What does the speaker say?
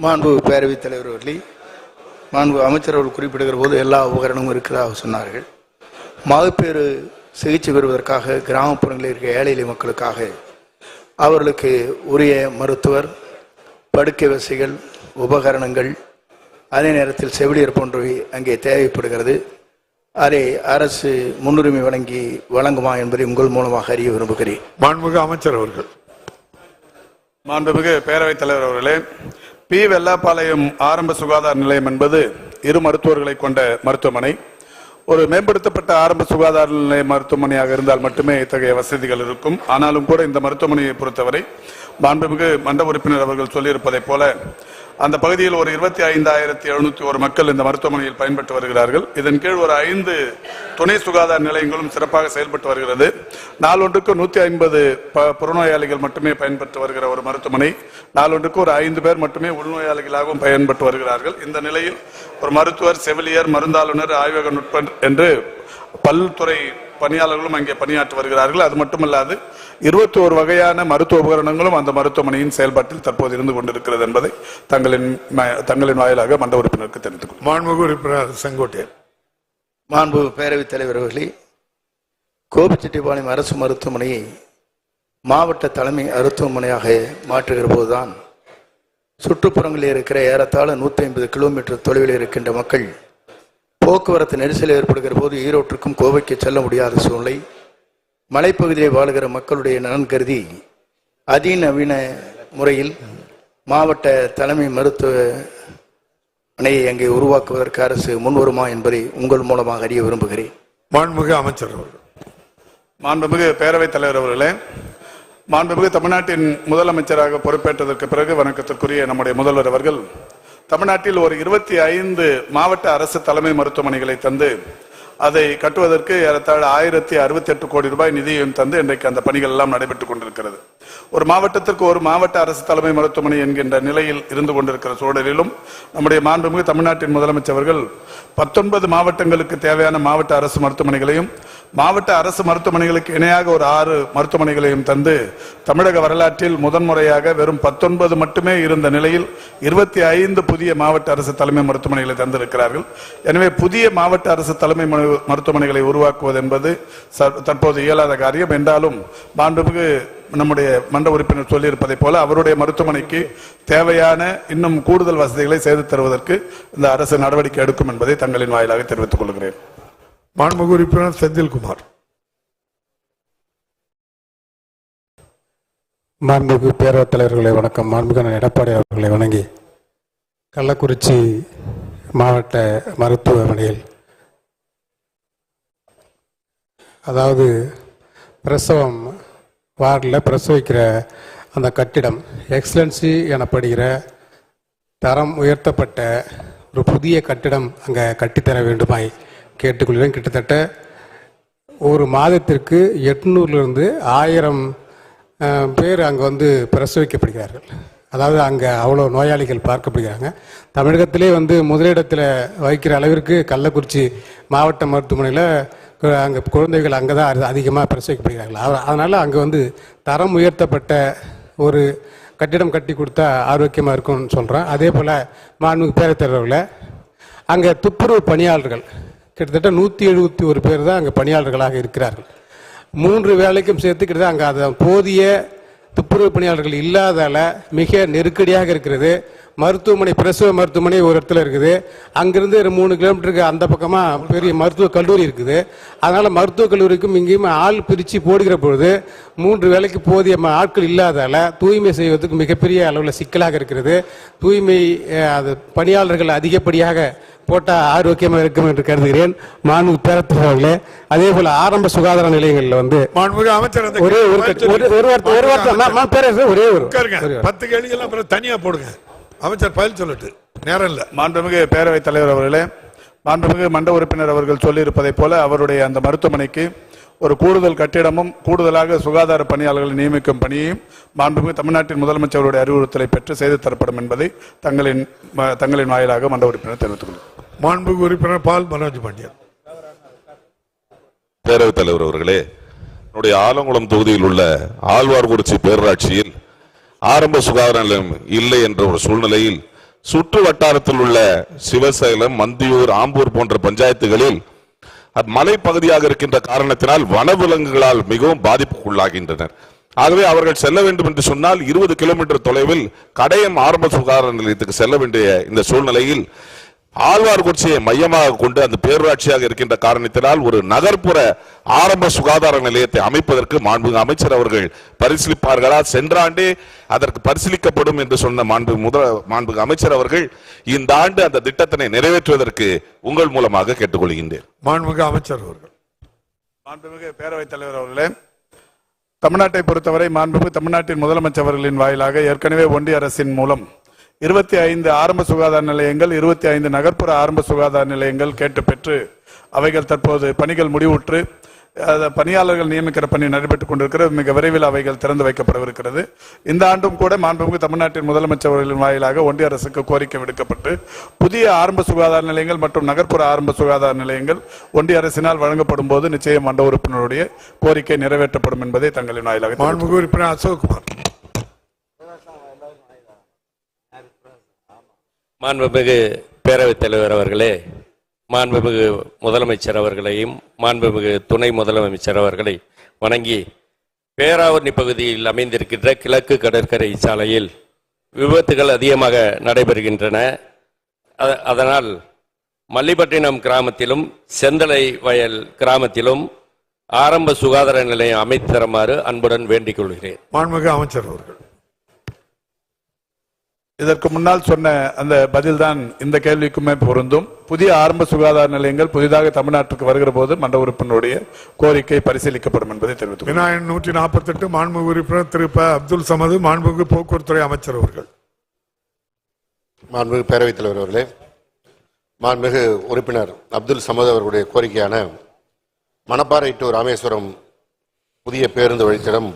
மாண்பு பேரவைத் தலைவர் அவர்களே மாண்பு அமைச்சர் அவர்கள் குறிப்பிடுகிற போது எல்லா உபகரணமும் இருக்கிறதாக சொன்னார்கள். மகப்பேறு சிகிச்சை பெறுவதற்காக கிராமப்புறங்களில் இருக்க ஏழை எளிய மக்களுக்காக அவர்களுக்கு உரிய மருத்துவர் படுக்கை வசதிகள் உபகரணங்கள் அதே நேரத்தில் செவிலியர் போன்றவை அங்கே தேவைப்படுகிறது. அதை அரசு முன்னுரிமை வழங்கி வழங்குமா என்பதை உங்கள் மூலமாக அறிய விரும்புகிறேன். மாண்புமிகு அமைச்சர் அவர்கள். மாண்புமிகு பேரவைத் தலைவர் அவர்களே பி. வெள்ளாப்பாளையம் ஆரம்ப சுகாதார நிலையம் என்பது இரு மருத்துவர்களை கொண்ட மருத்துவமனை. ஒரு மேம்படுத்தப்பட்ட ஆரம்ப சுகாதார நிலைய மருத்துவமனையாக இருந்தால் மட்டுமே இத்தகைய வசதிகள் இருக்கும். ஆனாலும் கூட இந்த மருத்துவமனையை பொறுத்தவரை மாண்புமிகு மண்ட உறுப்பினர் அவர்கள் சொல்லியிருப்பதைப் போல அந்த பகுதியில் ஒரு இருபத்தி ஐந்தாயிரத்தி எழுநூத்தி ஒரு மக்கள் இந்த மருத்துவமனையில் பயன்பட்டு வருகிறார்கள். இதன் கீழ் ஒரு ஐந்து துணை சுகாதார நிலையங்களும் சிறப்பாக செயல்பட்டு வருகிறது. நாளொன்றுக்கு நூத்தி ஐம்பது புறநோயாளிகள் மட்டுமே பயன்பட்டு வருகிற ஒரு மருத்துவமனை. நாளொன்றுக்கு ஒரு ஐந்து பேர் மட்டுமே உள்நோயாளிகளாகவும் பயன்பட்டு வருகிறார்கள். இந்த நிலையில் ஒரு மருத்துவர் செவிலியர் மருந்தாளுநர் ஆய்வக நுட்பர் என்று பல்துறை பணியாளர்களும் அங்கே பணியாற்றி வருகிறார்கள். அது மட்டுமல்லாது இருபத்தி ஒரு வகையான மருத்துவ உபகரணங்களும் அந்த மருத்துவமனையின் செயல்பாட்டில் தற்போது இருந்து கொண்டிருக்கிறது என்பதை தங்களின் தங்களின் வாயிலாக மண்ட உறுப்பினருக்கு தெரிவித்துக். மாண்புமிகு உறுப்பினர் செங்கோட்டையன் மாண்பு பேரவைத் தலைவர் அவர்களே கோபிச்செட்டிப்பாளையம் அரசு மருத்துவமனையை மாவட்ட தலைமை மருத்துவமனையாக மாற்றுகிற போதுதான் சுற்றுப்புறங்களில் இருக்கிற ஏறத்தாழ நூற்றி ஐம்பது கிலோமீட்டர் தொலைவில் இருக்கின்ற மக்கள் போக்குவரத்து நெரிசல் ஏற்படுகிற போது ஈரோட்டிற்கும் கோவைக்கு செல்ல முடியாத சூழ்நிலை மலைப்பகுதியில் வாழுகிற மக்களுடைய நலன் கருதி அதிநவீன முறையில் மாவட்ட தலைமை மருத்துவ அணையை அங்கே உருவாக்குவதற்கு அரசு முன்வருமா என்பதை உங்கள் மூலமாக அறிய விரும்புகிறேன். மாண்புமிகு அமைச்சர் அவர்கள். மாண்புமிகு பேரவைத் தலைவர் அவர்களே மாண்புமிகு தமிழ்நாட்டின் முதலமைச்சராக பொறுப்பேற்றதற்கு பிறகு வணக்கத்திற்குரிய நம்முடைய முதல்வர் அவர்கள் தமிழ்நாட்டில் ஒரு இருபத்தி ஐந்து மாவட்ட அரசு தலைமை மருத்துவமனைகளை தந்து அதை கட்டுவதற்கு ஏறத்தாழ ஆயிரத்தி அறுபத்தி எட்டு கோடி ரூபாய் நிதியும் தந்து இன்றைக்கு அந்த பணிகள் எல்லாம் நடைபெற்றுக் கொண்டிருக்கிறது. ஒரு மாவட்டத்திற்கு ஒரு மாவட்ட அரசு தலைமை மருத்துவமனை என்கின்ற நிலையில் இருந்து கொண்டிருக்கிற சூழலிலும் நம்முடைய மாண்புமிகு தமிழ்நாட்டின் முதலமைச்சர்கள் பத்தொன்பது மாவட்டங்களுக்கு தேவையான மாவட்ட அரசு மருத்துவமனைகளையும் மாவட்ட அரசு மருத்துவமனைகளுக்கு இணையாக ஒரு ஆறு மருத்துவமனைகளையும் தந்து தமிழக வரலாற்றில் முதன்முறையாக வெறும் பத்தொன்பது மட்டுமே இருந்த நிலையில் இருபத்தி ஐந்து புதிய மாவட்ட அரசு தலைமை மருத்துவமனைகளை தந்திருக்கிறார்கள். எனவே புதிய மாவட்ட அரசு தலைமை மருத்துவமனைகளை உருவாக்குவது என்பது தற்போது இயலாத காரியம். என்றாலும் மாண்புமிகு நம்முடைய மன்ற உறுப்பினர் சொல்லியிருப்பதைப் போல அவருடைய மருத்துவமனைக்கு தேவையான இன்னும் கூடுதல் வசதிகளை செய்து தருவதற்கு இந்த அரசு நடவடிக்கை எடுக்கும் என்பதை தங்களின் வாயிலாக தெரிவித்துக் கொள்கிறேன். மாண்புமிகு உறுப்பினர் செந்தில்குமார். மாண்புமிகு பேரவைத் தலைவர்களை வணக்கம். மாண்புமிகு எடப்பாடி அவர்களை வணங்கி கள்ளக்குறிச்சி மாவட்ட மருத்துவமனையில் அதாவது பிரசவம் வார்டில் பிரசவிக்கிற அந்த கட்டிடம் எக்ஸலன்சி எனப்படுகிற தரம் உயர்த்தப்பட்ட ஒரு புதிய கட்டிடம் அங்கே கட்டித்தர வேண்டுமாய் கேட்டுக்கொள்கிறேன். கிட்டத்தட்ட ஒரு மாதத்திற்கு எட்நூறுலேருந்து ஆயிரம் பேர் அங்கே வந்து பிரசவிக்கப்படுகிறார்கள். அதாவது அங்கே அவ்வளோ நோயாளிகள் பார்க்கப்படுகிறாங்க. தமிழகத்திலே வந்து முதலிடத்தில் வைக்கிற அளவிற்கு கள்ளக்குறிச்சி மாவட்ட மருத்துவமனையில் அங்கே குழந்தைகள் அங்கே தான் அதிகமாக பிரசவிக்கப்படுகிறார்கள். அதனால் அங்கே வந்து தரம் உயர்த்தப்பட்ட ஒரு கட்டிடம் கட்டி கொடுத்தா ஆரோக்கியமாக இருக்கும்னு சொல்கிறேன் அதே போல் மாண்புமிகு பேரத்தலைவர்களை அங்கே துப்புரவு பணியாளர்கள் கிட்டத்தட்ட நூற்றி எழுபத்தி ஒரு பேர் தான் அங்கே பணியாளர்களாக இருக்கிறார்கள். மூன்று வேலைக்கும் சேர்த்து கிட்டத்தட்ட அங்கே அதை போதிய துப்புரவு பணியாளர்கள் இல்லாதால மிக நெருக்கடியாக இருக்கிறது. மருத்துவமனை பிரசவ மருத்துவமனை ஒரு இடத்துல இருக்குது. அங்கிருந்து ஒரு மூணு கிலோமீட்டருக்கு அந்த பக்கமாக பெரிய மருத்துவ கல்லூரி இருக்குது. அதனால் மருத்துவக் கல்லூரிக்கும் இங்கேயும் ஆள் பிரித்து போடுகிற பொழுது மூன்று வேலைக்கு போதிய ம- ஆட்கள் இல்லாதால தூய்மை செய்வதற்கு மிகப்பெரிய அளவில் சிக்கலாக இருக்கிறது. தூய்மை அது பணியாளர்கள் அதிகப்படியாக போட்டால் ஆரோக்கியமாக இருக்கும் என்று கருதுகிறேன். மாண்பு பேரத்தவர்களே அதே போல ஆரம்ப சுகாதார நிலையங்களில் வந்து மாண்புமிகு அமைச்சர் ஒரே ஒரு ஒரு ஒரு வார்த்தை ஒரு வார்த்தை பேரரசு, ஒரே ஒரு. பத்து கேள்விகள் அப்புறம் தனியா போடுங்க. அமைச்சர் பதில் சொல்லட்டு. நேரம் இல்ல. மாண்புமிகு பேரவைத் தலைவர் அவர்களே மாண்புமிகு மண்ட உறுப்பினர் அவர்கள் சொல்லியிருப்பதைப் போல அவருடைய அந்த மருத்துவமனைக்கு ஒரு கூடுதல் கட்டிடமும் கூடுதலாக சுகாதார பணியாளர்களை நியமிக்கும் பணியையும் மாண்புமிகு தமிழ்நாட்டின் முதலமைச்சருடைய அறிவுறுத்தலை பெற்று செய்து தரப்படும் என்பதை தங்களின் ம- தங்களின் வாயிலாக மண்ட உறுப்பினர் தெரிவித்துக் கொள்கிறேன் உறுப்பினர் பால் மனோஜ் பாண்டியன். பேரவைத் தலைவர் அவர்களே என்னுடைய ஆலங்குளம் தொகுதியில் உள்ள ஆழ்வார்குறிச்சி பேரூராட்சியில் ஆரம்ப சுகாதார நிலையம் இல்லை என்ற ஒரு சூழ்நிலையில் சுற்று வட்டாரத்தில் உள்ள சிவசேலம் மந்தியூர் ஆம்பூர் போன்ற பஞ்சாயத்துகளில் மலைப்பகுதியாக இருக்கின்ற காரணத்தினால் வனவிலங்குகளால் மிகவும் பாதிப்புக்குள்ளாகின்றனர். ஆகவே அவர்கள் செல்ல வேண்டும் என்று சொன்னால் இருபது கிலோமீட்டர் தொலைவில் கடையம் ஆரம்ப சுகாதார நிலையத்துக்கு செல்ல வேண்டிய இந்த சூழ்நிலையில் ஆழ்வார்குறிச்சியை மையமாக கொண்டு அந்த பேரூராட்சியாக இருக்கின்ற காரணத்தினால் ஒரு நகர்ப்புற ஆரம்ப சுகாதார நிலையத்தை அமைப்பதற்கு மாண்புமிகு அமைச்சர் அவர்கள் பரிசீலிப்பார்களா? சென்ற ஆண்டே அதற்கு பரிசீலிக்கப்படும் என்று சொன்ன மாண்பு முதல் மாண்புமிகு அமைச்சர் அவர்கள் இந்த ஆண்டு அந்த திட்டத்தினை நிறைவேற்றுவதற்கு உங்கள் மூலமாக கேட்டுக்கொள்கின்றேன். மாண்புமிகு அமைச்சர் அவர்கள். மாண்புமிகு பேரவைத் தலைவர் அவர்களே தமிழ்நாட்டை பொறுத்தவரை மாண்புமிகு தமிழ்நாட்டின் முதலமைச்சர் அவர்களின் வாயிலாக ஏற்கனவே ஒன்றிய அரசின் மூலம் இருபத்தி ஐந்து ஆரம்ப சுகாதார நிலையங்கள் இருபத்தி ஐந்து நகர்ப்புற ஆரம்ப சுகாதார நிலையங்கள் கேட்டு பெற்று அவைகள் தற்போது பணிகள் முடிவுற்று பணியாளர்கள் நியமிக்கிற பணி நடைபெற்றுக் கொண்டிருக்கிறது. மிக விரைவில் அவைகள் திறந்து வைக்கப்படவிருக்கிறது. இந்த ஆண்டும் கூட மாண்புமிகு தமிழ்நாட்டின் முதலமைச்சர் அவர்களின் வாயிலாக ஒன்றிய அரசுக்கு கோரிக்கை விடுக்கப்பட்டு புதிய ஆரம்ப சுகாதார நிலையங்கள் மற்றும் நகர்ப்புற ஆரம்ப சுகாதார நிலையங்கள் ஒன்றிய அரசினால் வழங்கப்படும் போது நிச்சயம் மண்ட உறுப்பினருடைய கோரிக்கை நிறைவேற்றப்படும் என்பதை தங்களின் வாயிலாக மாண்புமிகு உறுப்பினர் அசோக்குமார் மாண்புமிகு பேரவைத் தலைவர் அவர்களே மாண்புமிகு முதலமைச்சர் அவர்களையும் மாண்புமிகு துணை முதலமைச்சர் அவர்களை வணங்கி பேராவூரணி பகுதியில் அமைந்திருக்கின்ற கிழக்கு கடற்கரை சாலையில் விபத்துகள் அதிகமாக நடைபெறுகின்றன. அதனால் மல்லிப்பட்டினம் கிராமத்திலும் செந்தலை வயல் கிராமத்திலும் ஆரம்ப சுகாதார நிலையம் அமைத்து தருமாறு அன்புடன் வேண்டிக் கொள்கிறேன். மாண்புமிகு அமைச்சர் அவர்கள். இதற்கு முன்னால் சொன்ன அந்த பதில்தான் இந்த கேள்விக்குமே பொருந்தும். புதிய ஆரம்ப சுகாதார நிலையங்கள் புதிதாக தமிழ்நாட்டுக்கு வருகிற போது மண்ட உறுப்பினருடைய கோரிக்கை பரிசீலிக்கப்படும் என்பதை தெரிவித்துக் கொள்கிறேன். வினாயன் நூற்றி நாற்பத்தெட்டு மாண்புமிகு உறுப்பினர் திரு ப. அப்துல் சமது மாண்புமிகு போக்குவரத்துறை அமைச்சர் அவர்கள். மாண்புமிகு பேரவைத் தலைவர் அவர்களே மாண்புமிகு உறுப்பினர் அப்துல் சமத் அவர்களுடைய கோரிக்கையான மணப்பாறை டு ராமேஸ்வரம் புதிய பேருந்து வழித்தடம்